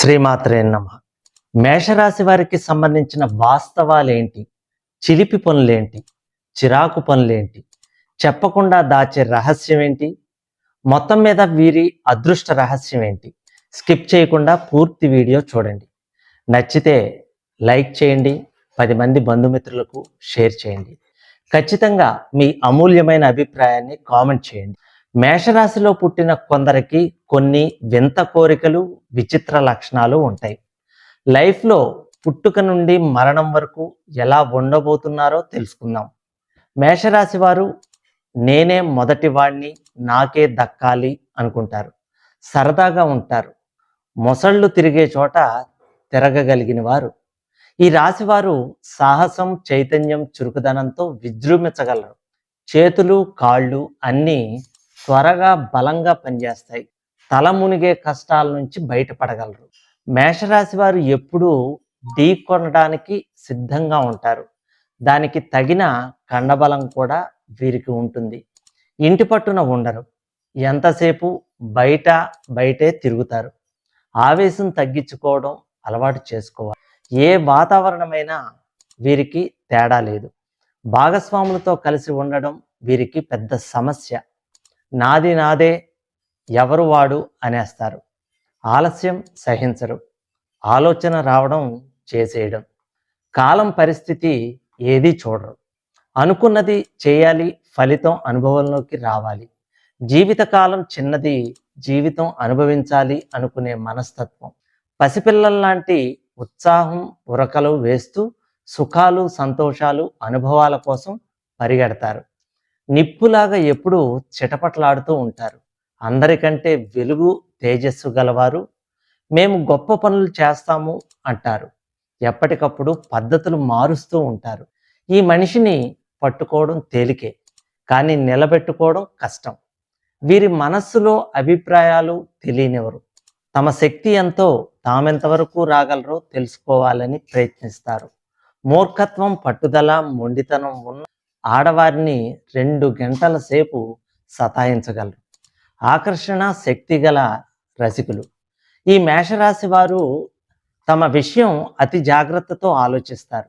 శ్రీమాత్రే నమ. మేషరాశి వారికి సంబంధించిన వాస్తవాలేంటి? చిలిపి పనులేంటి? చిరాకు పనులేంటి? చెప్పకుండా దాచే రహస్యం ఏంటి మొత్తం మీద వీరి అదృష్ట రహస్యం ఏంటి స్కిప్ చేయకుండా పూర్తి వీడియో చూడండి. నచ్చితే లైక్ చేయండి పది మంది బంధుమిత్రులకు షేర్ చేయండి. ఖచ్చితంగా మీ అమూల్యమైన అభిప్రాయాన్ని కామెంట్ చేయండి. మేషరాశిలో పుట్టిన కొందరికి కొన్ని వింత కోరికలు విచిత్ర లక్షణాలు ఉంటాయి. లైఫ్లో పుట్టుక నుండి మరణం వరకు ఎలా ఉండబోతున్నారో తెలుసుకుందాం. మేషరాశి వారు నేనే మొదటి వాణ్ణి నాకే దక్కాలి అనుకుంటారు. సరదాగా ఉంటారు. మొసళ్ళు తిరిగే చోట తిరగగలిగిన వారు. ఈ రాశివారు సాహసం చైతన్యం చురుకుదనంతో విజృంభించగలరు. చేతులు కాళ్ళు అన్నీ త్వరగా బలంగా పనిచేస్తాయి. తల మునిగే కష్టాల నుంచి బయటపడగలరు. మేషరాశి వారు ఎప్పుడూ ఢీ కొనడానికి సిద్ధంగా ఉంటారు. దానికి తగిన కండబలం కూడా వీరికి ఉంటుంది. ఇంటి పట్టున ఉండరు. ఎంతసేపు బయట బయటే తిరుగుతారు. ఆవేశం తగ్గించుకోవడం అలవాటు చేసుకోవాలి. ఏ వాతావరణమైనా వీరికి తేడా లేదు. భాగస్వాములతో కలిసి ఉండడం వీరికి పెద్ద సమస్య. నాది నాదే ఎవరు వాడు అనేస్తారు. ఆలస్యం సహించరు. ఆలోచన రావడం చేసేయడం. కాలం పరిస్థితి ఏది చూడరు. అనుకున్నది చేయాలి ఫలితం అనుభవంలోకి రావాలి. జీవితకాలం చిన్నది జీవితం అనుభవించాలి అనుకునే మనస్తత్వం. పసిపిల్లల్లాంటి ఉత్సాహం ఉరకలు వేస్తూ సుఖాలు సంతోషాలు అనుభవాల కోసం పరిగెడతారు. నిప్పులాగా ఎప్పుడూ చిటపట్లాడుతూ ఉంటారు. అందరికంటే వెలుగు తేజస్సు గలవారు. మేము గొప్ప పనులు చేస్తాము అంటారు. ఎప్పటికప్పుడు పద్ధతులు మారుస్తూ ఉంటారు. ఈ మనిషిని పట్టుకోవడం తేలికే కానీ నిలబెట్టుకోవడం కష్టం. వీరి మనస్సులో అభిప్రాయాలు తెలియనివరు తమ శక్తి ఎంతో తామెంతవరకు రాగలరో తెలుసుకోవాలని ప్రయత్నిస్తారు. మూర్ఖత్వం పట్టుదల మొండితనం ఉన్న ఆడవారిని రెండు గంటల సేపు సతాయించగలరు. ఆకర్షణ శక్తి గల రసికులు. ఈ మేషరాశి వారు తమ విషయం అతి జాగ్రత్తతో ఆలోచిస్తారు.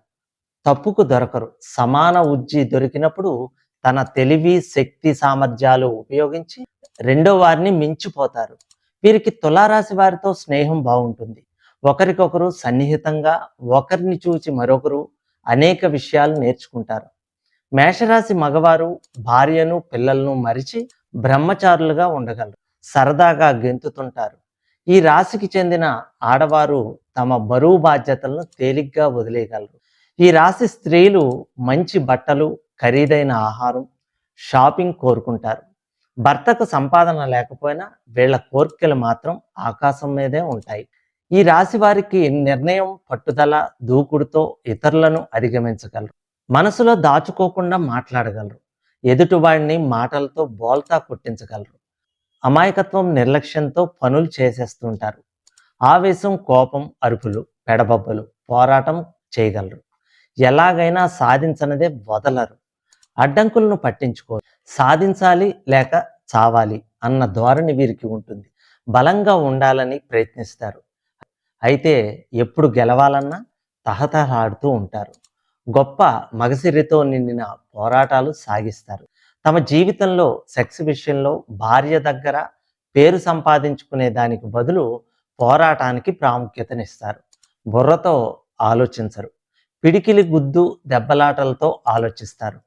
తప్పుకు దొరకరు. సమాన ఉజ్జి దొరికినప్పుడు తన తెలివి శక్తి సామర్థ్యాలు ఉపయోగించి రెండో వారిని మించిపోతారు. వీరికి తులారాశి వారితో స్నేహం బాగుంటుంది. ఒకరికొకరు సన్నిహితంగా ఒకరిని చూచి మరొకరు అనేక విషయాలు నేర్చుకుంటారు. మేషరాశి మగవారు భార్యను పిల్లలను మరిచి బ్రహ్మచారులుగా ఉండగలరు. సరదాగా గెంతుతుంటారు. ఈ రాశికి చెందిన ఆడవారు తమ బరువు బాధ్యతలను తేలిగ్గా వదిలేయగలరు. ఈ రాశి స్త్రీలు మంచి బట్టలు ఖరీదైన ఆహారం షాపింగ్ కోరుకుంటారు. భర్తకు సంపాదన లేకపోయినా వీళ్ళ కోరికలు మాత్రం ఆకాశం మీదే ఉంటాయి. ఈ రాశి వారికి నిర్ణయం పట్టుదల దూకుడుతో ఇతరులను అధిగమించగలరు. మనసులో దాచుకోకుండా మాట్లాడగలరు. ఎదుటివాడిని మాటలతో బోల్తా కొట్టించగలరు. అమాయకత్వం నిర్లక్ష్యంతో పనులు చేసేస్తుంటారు. ఆవేశం కోపం అరుపులు పెడబబ్బలు పోరాటం చేయగలరు. ఎలాగైనా సాధించనదే వదలరు. అడ్డంకులను పట్టించుకో సాధించాలి లేక చావాలి అన్న ధోరణి వీరికి ఉంటుంది. బలంగా ఉండాలని ప్రయత్నిస్తారు. అయితే ఎప్పుడు గెలవాలన్నా తహతహలాడుతూ ఉంటారు. గొప్ప మగసిరితో నిండిన పోరాటాలు సాగిస్తారు. తమ జీవితంలో సెక్స్ విషయంలో భార్య దగ్గర పేరు సంపాదించుకునే దానికి బదులు పోరాటానికి ప్రాముఖ్యతనిస్తారు. బుర్రతో ఆలోచించరు. పిడికిలి గుద్దు దెబ్బలాటలతో ఆలోచిస్తారు.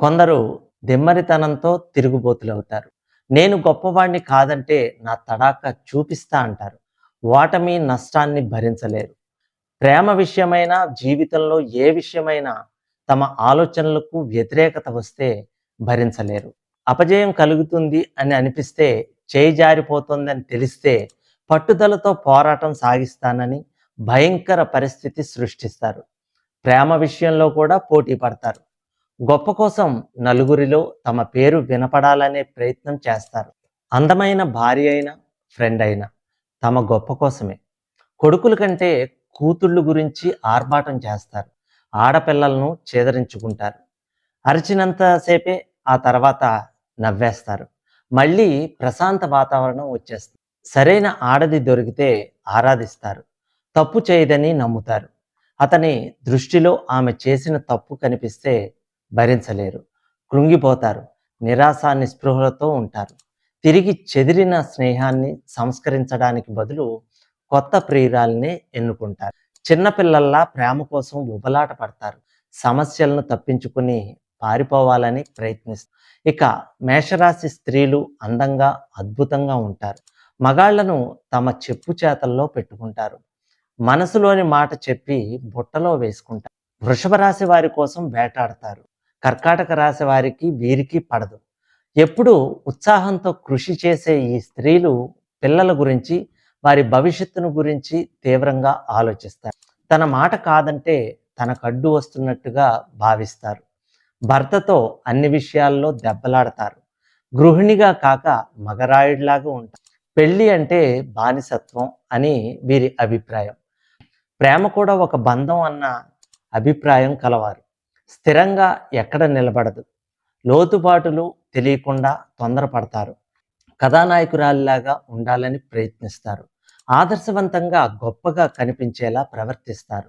కొందరు దిమ్మరితనంతో తిరుగుబోతులవుతారు. నేను గొప్పవాణ్ణి కాదంటే నా తడాక చూపిస్తా అంటారు. ఓటమి నష్టాన్ని భరించలేరు. ప్రేమ విషయమైనా జీవితంలో ఏ విషయమైనా తమ ఆలోచనలకు వ్యతిరేకత వస్తే భరించలేరు. అపజయం కలుగుతుంది అని అనిపిస్తే చేయి జారిపోతుందని తెలిస్తే పట్టుదలతో పోరాటం సాగిస్తానని భయంకర పరిస్థితి సృష్టిస్తారు. ప్రేమ విషయంలో కూడా పోటీ పడతారు. గొప్ప కోసం నలుగురిలో తమ పేరు వినపడాలనే ప్రయత్నం చేస్తారు. అందమైన భార్య అయినా ఫ్రెండ్ అయినా తమ గొప్ప కోసమే. కొడుకుల కంటే కూతుళ్ళు గురించి ఆర్భాటం చేస్తారు. ఆడపిల్లలను చేదరించుకుంటారు. అరిచినంతసేపే ఆ తర్వాత నవ్వేస్తారు. మళ్ళీ ప్రశాంత వాతావరణం వచ్చేస్తుంది. సరైన ఆడది దొరికితే ఆరాధిస్తారు. తప్పు చేయదని నమ్ముతారు. అతని దృష్టిలో ఆమె చేసిన తప్పు కనిపిస్తే భరించలేరు. కృంగిపోతారు. నిరాశ నిస్పృహలతో ఉంటారు. తిరిగి చెదిరిన స్నేహాన్ని సంస్కరించడానికి బదులు కొత్త ప్రియురాల్ని ఎన్నుకుంటారు. చిన్నపిల్లల్లా ప్రేమ కోసం ఉబలాట పడతారు. సమస్యలను తప్పించుకుని పారిపోవాలని ప్రయత్నిస్తారు. ఇక మేషరాశి స్త్రీలు అందంగా అద్భుతంగా ఉంటారు. మగాళ్ళను తమ చెప్పు చేతల్లో పెట్టుకుంటారు. మనసులోని మాట చెప్పి బుట్టలో వేసుకుంటారు. వృషభ రాశి వారి కోసం వేటాడతారు. కర్కాటక రాశి వారికి వీరికి పడదు. ఎప్పుడు ఉత్సాహంతో కృషి చేసే ఈ స్త్రీలు పిల్లల గురించి వారి భవిష్యత్తును గురించి తీవ్రంగా ఆలోచిస్తారు. తన మాట కాదంటే తనకు అడ్డు వస్తున్నట్టుగా భావిస్తారు. భర్తతో అన్ని విషయాల్లో దెబ్బలాడతారు. గృహిణిగా కాక మగరాయుడిలాగా ఉంటారు. పెళ్ళి అంటే బానిసత్వం అని వీరి అభిప్రాయం. ప్రేమ కూడా ఒక బంధం అన్న అభిప్రాయం కలవారు. స్థిరంగా ఎక్కడ నిలబడదు. లోతుపాటులు తెలియకుండా తొందరపడతారు. కథానాయకురాలిలాగా ఉండాలని ప్రయత్నిస్తారు. ఆదర్శవంతంగా గొప్పగా కనిపించేలా ప్రవర్తిస్తారు.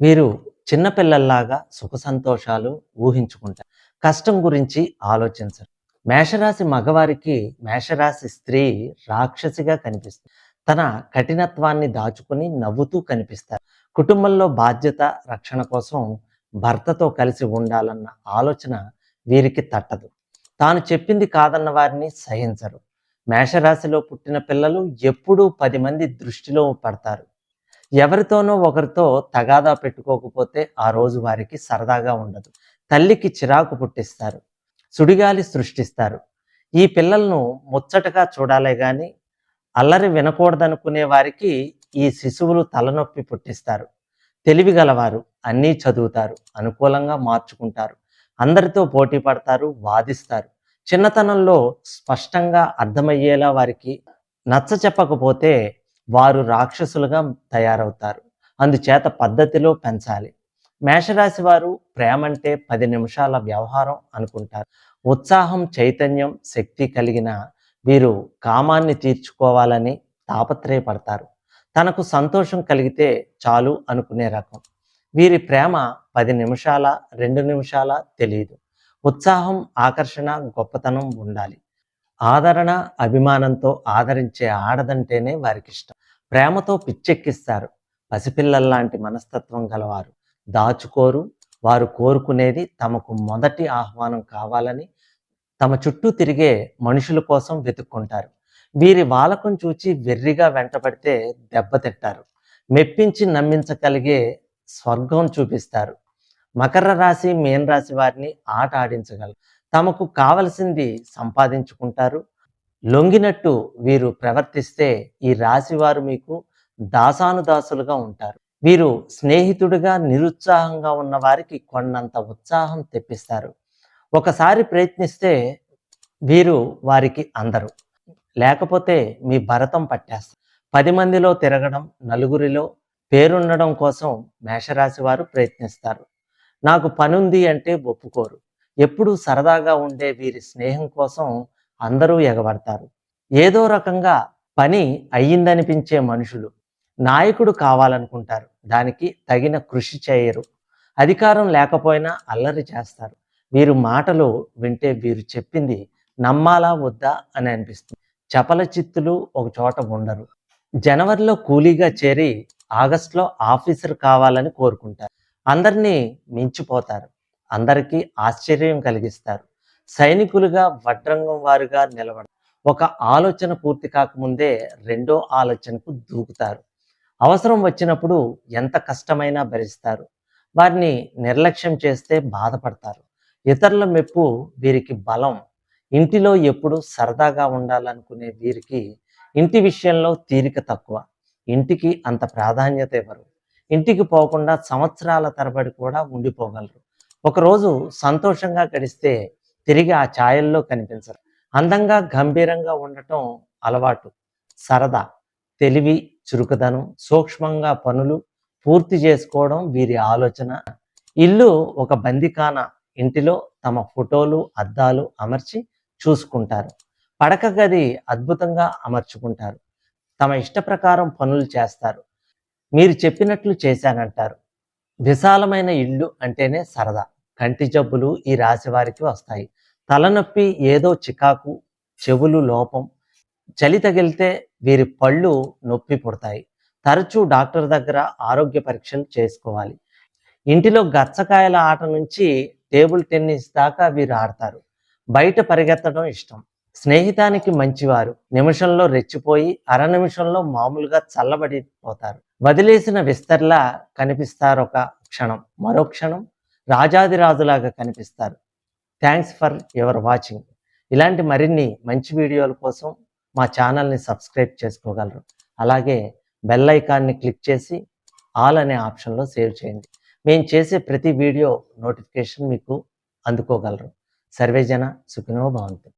వీరు చిన్నపిల్లల్లాగా సుఖ సంతోషాలు ఊహించుకుంటారు. కష్టం గురించి ఆలోచించరు. మేషరాశి మగవారికి మేషరాశి స్త్రీ రాక్షసిగా కనిపిస్తుంది తన కఠినత్వాన్ని దాచుకుని నవ్వుతూ కనిపిస్తారు. కుటుంబంలో బాధ్యత రక్షణ కోసం భర్తతో కలిసి ఉండాలన్న ఆలోచన వీరికి తట్టదు. తాను చెప్పింది కాదన్న వారిని సహించరు. మేషరాశిలో పుట్టిన పిల్లలు ఎప్పుడూ పది మంది దృష్టిలో పడతారు. ఎవరితోనో ఒకరితో తగాదా పెట్టుకోకపోతే ఆ రోజు వారికి సరదాగా ఉండదు. తల్లికి చిరాకు పుట్టిస్తారు. సుడిగాలి సృష్టిస్తారు. ఈ పిల్లలను ముచ్చటగా చూడాలే గాని అల్లరి వినకూడదనుకునే వారికి ఈ శిశువులు తలనొప్పి పుట్టిస్తారు. తెలివి గలవారు అన్నీ చదువుతారు అనుకూలంగా మార్చుకుంటారు. అందరితో పోటీ పడతారు వాదిస్తారు. చిన్నతనంలో స్పష్టంగా అర్థమయ్యేలా వారికి నచ్చ చెప్పకపోతే వారు రాక్షసులుగా తయారవుతారు. అందుచేత పద్ధతిలో పెంచాలి. మేషరాశి వారు ప్రేమంటే పది నిమిషాల వ్యవహారం అనుకుంటారు. ఉత్సాహం చైతన్యం శక్తి కలిగిన వీరు కామాన్ని తీర్చుకోవాలని తాపత్రయపడతారు. తనకు సంతోషం కలిగితే చాలు అనుకునే రకం. వీరి ప్రేమ పది నిమిషాల రెండు నిమిషాల తెలియదు. ఉత్సాహం ఆకర్షణ గొప్పతనం ఉండాలి. ఆదరణ అభిమానంతో ఆదరించే ఆడదంటేనే వారికి ఇష్టం ప్రేమతో పిచ్చెక్కిస్తారు. పసిపిల్లల్లాంటి మనస్తత్వం గలవారు దాచుకోరు. వారు కోరుకునేది తమకు మొదటి ఆహ్వానం కావాలని తమ చుట్టూ తిరిగే మనుషుల కోసం వెతుక్కుంటారు. వీరి వాలకం చూచి వెర్రిగా వెంటబడితే దెబ్బతింటారు. మెప్పించి నమ్మించగలిగే స్వర్గం చూపిస్తారు. మకర రాశి మీన రాశి వారిని ఆట ఆడించగలరు. తమకు కావలసింది సంపాదించుకుంటారు. లొంగినట్టు వీరు ప్రవర్తిస్తే ఈ రాశి వారు మీకు దాసానుదాసులుగా ఉంటారు. వీరు స్నేహితుడిగా నిరుత్సాహంగా ఉన్న వారికి కొన్నంత ఉత్సాహం తెప్పిస్తారు. ఒకసారి ప్రయత్నిస్తే వీరు వారికి అందరు. లేకపోతే మీ భరతం పట్టేస్తారు. పది మందిలో తిరగడం నలుగురిలో పేరుండడం కోసం మేషరాశి వారు ప్రయత్నిస్తారు. నాకు పనుంది అంటే ఒప్పుకోరు. ఎప్పుడూ సరదాగా ఉండే వీరి స్నేహం కోసం అందరూ ఎగబడతారు. ఏదో రకంగా పని అయ్యిందనిపించే మనుషులు నాయకుడు కావాలనుకుంటారు. దానికి తగిన కృషి చేయరు. అధికారం లేకపోయినా అల్లరి చేస్తారు. వీరు మాటలు వింటే వీరు చెప్పింది నమ్మాలా వద్దా అని అనిపిస్తుంది. చపల చిత్తులు ఒక చోట ఉండరు. జనవరిలో కూలీగా చేరి ఆగస్టులో ఆఫీసర్ కావాలని కోరుకుంటారు. అందరినీ మించిపోతారు. అందరికీ ఆశ్చర్యం కలిగిస్తారు. సైనికులుగా వడ్రంగం వారుగా నిలబడ ఒక ఆలోచన పూర్తి కాకముందే రెండో ఆలోచనకు దూకుతారు. అవసరం వచ్చినప్పుడు ఎంత కష్టమైనా భరిస్తారు. వారిని నిర్లక్ష్యం చేస్తే బాధపడతారు. ఇతరుల మెప్పు వీరికి బలం. ఇంటిలో ఎప్పుడు సరదాగా ఉండాలనుకునే వీరికి ఇంటి విషయంలో తీరిక తక్కువ. ఇంటికి అంత ప్రాధాన్యత ఇవ్వరు ఇంటికి పోకుండా సంవత్సరాల తరబడి కూడా ఉండిపోగలరు. ఒకరోజు సంతోషంగా గడిస్తే తిరిగి ఆ ఛాయల్లో కనిపించరు. అందంగా గంభీరంగా ఉండటం అలవాటు సరదా తెలివి చురుకుదనం సూక్ష్మంగా పనులు పూర్తి చేసుకోవడం వీరి ఆలోచన. ఇల్లు ఒక బందికాన ఇంటిలో తమ ఫోటోలు అద్దాలు అమర్చి చూసుకుంటారు. పడక గది అద్భుతంగా అమర్చుకుంటారు. తమ ఇష్ట ప్రకారం పనులు చేస్తారు. మీరు చెప్పినట్లు చేశానంటారు. విశాలమైన ఇల్లు అంటేనే సరదా. కంటి జబ్బులు ఈ రాశి వారికి వస్తాయి. తలనొప్పి ఏదో చికాకు చెవులు లోపం. చలి తగిలితే వీరి పళ్ళు నొప్పి పుడతాయి. తరచూ డాక్టర్ దగ్గర ఆరోగ్య పరీక్షలు చేసుకోవాలి. ఇంటిలో గచ్చకాయల ఆట నుంచి టేబుల్ టెన్నిస్ దాకా వీరు ఆడతారు. బయట పరిగెత్తడం ఇష్టం. స్నేహితానికి మంచివారు. నిమిషంలో రెచ్చిపోయి అర నిమిషంలో మామూలుగా చల్లబడిపోతారు. వదిలేసిన విస్తర్లా కనిపిస్తారు ఒక క్షణం. మరో క్షణం రాజాదిరాజులాగా కనిపిస్తారు. థ్యాంక్స్ ఫర్ యువర్ వాచింగ్ ఇలాంటి మరిన్ని మంచి వీడియోల కోసం మా ఛానల్ని సబ్స్క్రైబ్ చేసుకోగలరు. అలాగే బెల్ ఐకాన్ని క్లిక్ చేసి ఆల్ అనే ఆప్షన్లో సేవ్ చేయండి. మేము చేసే ప్రతి వీడియో నోటిఫికేషన్ మీకు అందుకోగలరు. సర్వేజన సుఖినో భవంతు.